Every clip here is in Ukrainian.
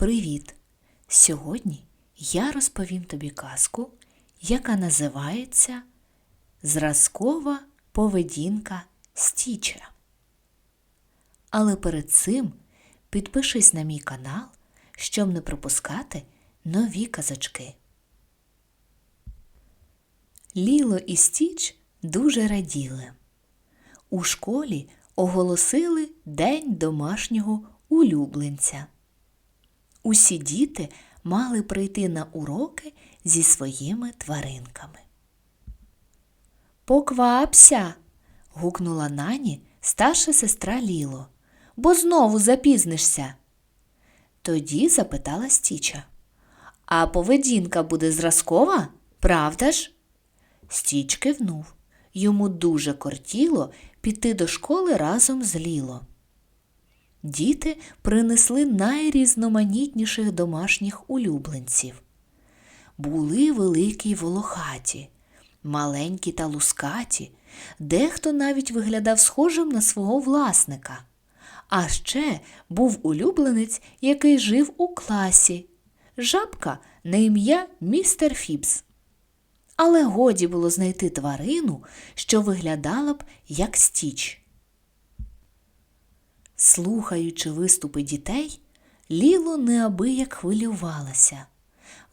Привіт! Сьогодні я розповім тобі казку, яка називається Зразкова поведінка Стіча. Але перед цим підпишись на мій канал, щоб не пропускати нові казочки. Ліло і Стіч дуже раділи. У школі оголосили День домашнього улюбленця. Усі діти мали прийти на уроки зі своїми тваринками. Поквапся. гукнула нані старша сестра Ліло, бо знову запізнишся. Тоді запитала Стіча. А поведінка буде зразкова, правда ж? Стіч кивнув. Йому дуже кортіло піти до школи разом з Ліло. Діти принесли найрізноманітніших домашніх улюбленців. Були великі й волохаті, маленькі та лускаті, дехто навіть виглядав схожим на свого власника. А ще був улюбленець, який жив у класі, жабка на ім'я містер Фіпс. Але годі було знайти тварину, що виглядала б як стіч. Слухаючи виступи дітей, Ліло неабияк хвилювалася.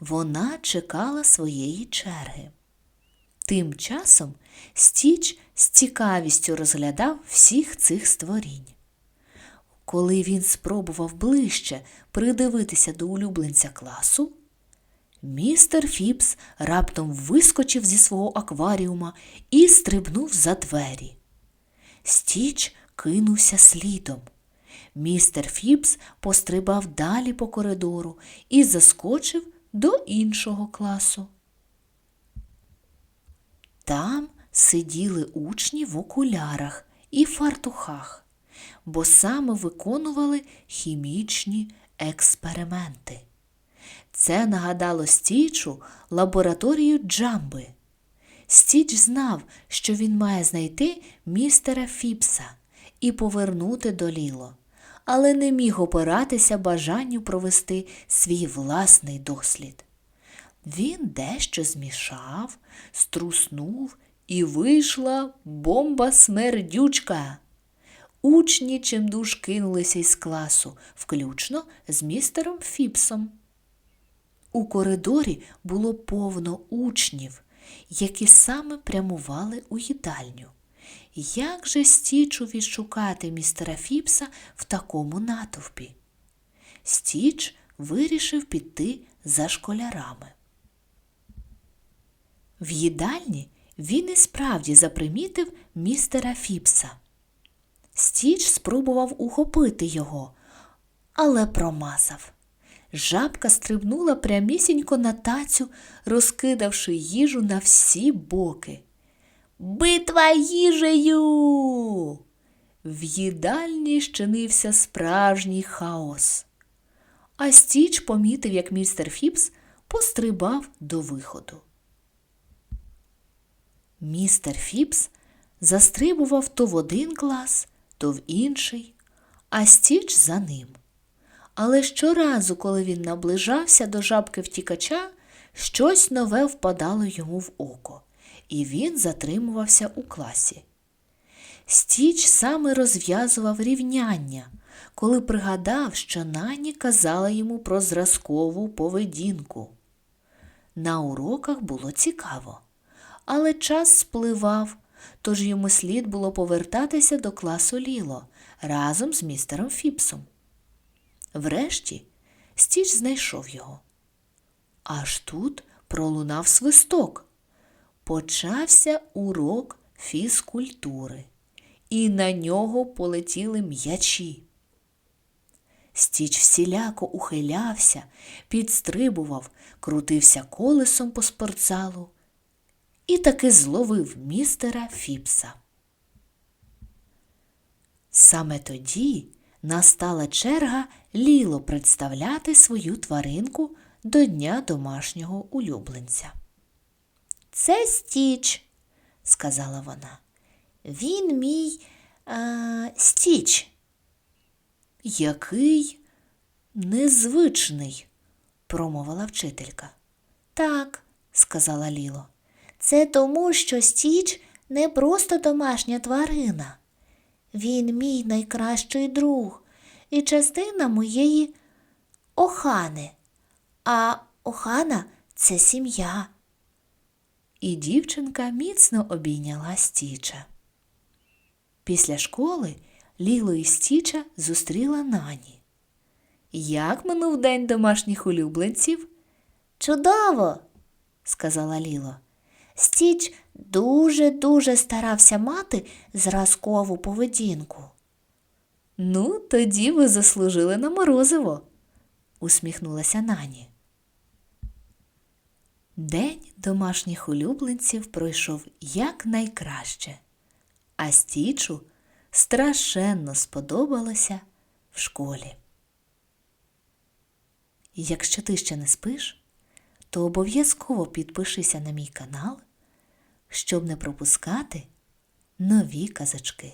Вона чекала своєї черги. Тим часом Стіч з цікавістю розглядав всіх цих створінь. Коли він спробував ближче придивитися до улюбленця класу, містер Фіпс раптом вискочив зі свого акваріума і стрибнув за двері. Стіч кинувся слідом. Містер Фіпс пострибав далі по коридору і заскочив до іншого класу. Там сиділи учні в окулярах і фартухах, бо саме виконували хімічні експерименти. Це нагадало Стічу лабораторію Джамби. Стіч знав, що він має знайти містера Фіпса і повернути до Ліло, але не міг опиратися бажанню провести свій власний дослід. Він дещо змішав, струснув і вийшла бомба смердючка. Учні чимдуж кинулися із класу, включно з містером Фіпсом. У коридорі було повно учнів, які саме прямували у їдальню. Як же Стічу відшукати містера Фіпса в такому натовпі? Стіч вирішив піти за школярами. В їдальні він і справді запримітив містера Фіпса. Стіч спробував ухопити його, але промазав. Жабка стрибнула прямісінько на тацю, розкидавши їжу на всі боки. Битва їжею. В їдальні щинився справжній хаос. А Стіч помітив, як містер Фіпс пострибав до виходу. Містер Фіпс застрибував то в один клас, то в інший, а Стіч за ним. Але щоразу, коли він наближався до жабки втікача, щось нове впадало йому в око, і він затримувався у класі. Стіч саме розв'язував рівняння, коли пригадав, що нані казала йому про зразкову поведінку. На уроках було цікаво, але час спливав, тож йому слід було повертатися до класу Ліло разом з містером Фіпсом. Врешті Стіч знайшов його. Аж тут пролунав свисток. Почався урок фізкультури, і на нього полетіли м'ячі. Стіч всіляко ухилявся, підстрибував, крутився колесом по спортзалу і таки зловив містера Фіпса. Саме тоді настала черга Ліло представляти свою тваринку до Дня домашнього улюбленця. Це Стіч, сказала вона. Він мій а, Стіч. Який незвичний, промовила вчителька. Так, сказала Ліло. Це тому, що Стіч не просто домашня тварина. Він мій найкращий друг і частина моєї охани. А охана це сім'я. І дівчинка міцно обійняла Стіча. Після школи Ліло і Стіча зустріла нані. Як минув день домашніх улюбленців? Чудово, сказала Ліло. Стіч дуже-дуже старався мати зразкову поведінку. Ну, тоді ви заслужили на морозиво, усміхнулася Нані. День домашніх улюбленців пройшов якнайкраще, а Стічу страшенно сподобалося в школі. Якщо ти ще не спиш, то обов'язково підпишися на мій канал, щоб не пропускати нові казочки.